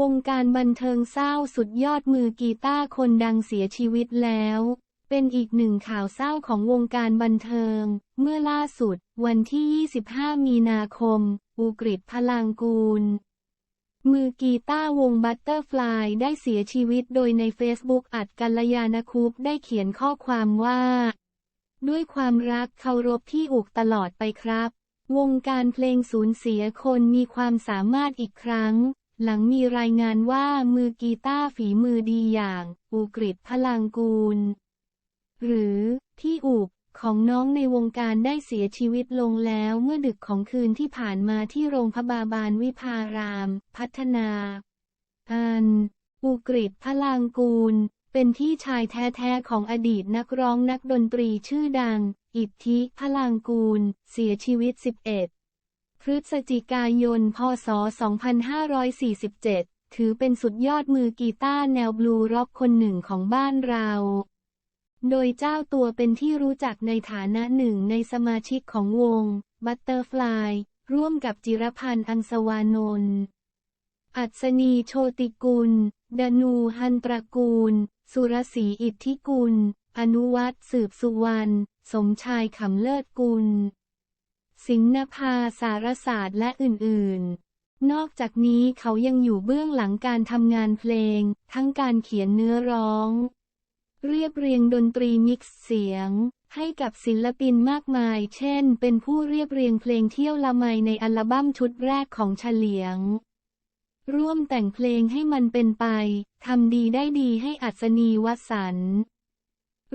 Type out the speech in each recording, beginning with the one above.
วงการบันเทิงเศร้าสุดยอดมือกีตาร์คนดังเสียชีวิตแล้ว เป็นอีกหนึ่งข่าวเศร้าของวงการบันเทิง เมื่อล่าสุด วันที่ 25 มีนาคม อุกฤษพลังกูล มือกีตาร์วงบัตเตอร์ฟลายได้เสียชีวิตโดยในเฟซบุ๊กอัดกัลยาณคุปได้เขียนข้อความว่า ด้วยความรักเคารพที่อุกตลอดไปครับ วงการเพลงสูญเสียคนมีความสามารถอีกครั้ง หลังมีรายงานว่ามือกีตาร์ฝีมือดีอย่างอุกฤษพลังกูล หรือที่อุกของน้องในวงการได้เสียชีวิตลงแล้วเมื่อดึกของคืนที่ผ่านมาที่โรงพยาบาลวิภาราม พัฒนาอันอุกฤษพลังกูล เป็นพี่ชายแท้ๆของอดีตนักร้องนักดนตรีชื่อดัง อิทธิพลังกูล เสียชีวิต 11 พฤศจิกายน พศ 2547 ถือเป็นสุดยอดมือกีตาร์แนวบลูร็อกคนหนึ่งของบ้านเรา โดยเจ้าตัวเป็นที่รู้จักในฐานะหนึ่งในสมาชิกของวงบัตเตอร์ฟลายร่วมกับจิรพันธ์อังสวานนท์ อัศนีโชติกุล ดนูฮันตระกูล สุรศรีอิทธิกุล อนุวัตรสืบสุวรรณ สมชายขำเลิศกุล สิงห์นภาสารศาสตร์และอื่นๆ นอกจากนี้เขายังอยู่เบื้องหลังการทำงานเพลง ทั้งการเขียนเนื้อร้อง เรียบเรียงดนตรีมิกซ์เสียง ให้กับศิลปินมากมาย เช่น เป็นผู้เรียบเรียงเพลงเที่ยวละไมในอัลบั้มชุดแรกของเฉลียง ร่วมแต่งเพลงให้มันเป็นไป ทำดีได้ดีให้อัศนีวสันต์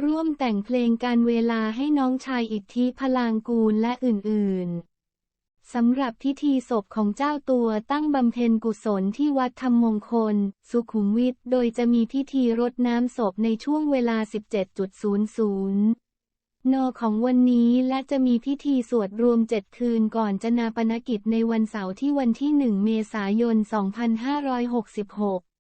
ร่วมแต่งเพลงการเวลาให้น้องชายอิทธิพลางกูลและอื่นๆ สำหรับพิธีศพของเจ้าตัวตั้งบำเพ็ญกุศลที่วัดธรรมมงคล สุขุมวิทโดยจะมีพิธีรดน้ำศพในช่วงเวลา 17.00นของวันนี้และจะมีพิธีสวดรวมเจ็ดคืนก่อนจะนาปนกิจในวันเสาร์ที่วันที่ 1 เมษายน 2566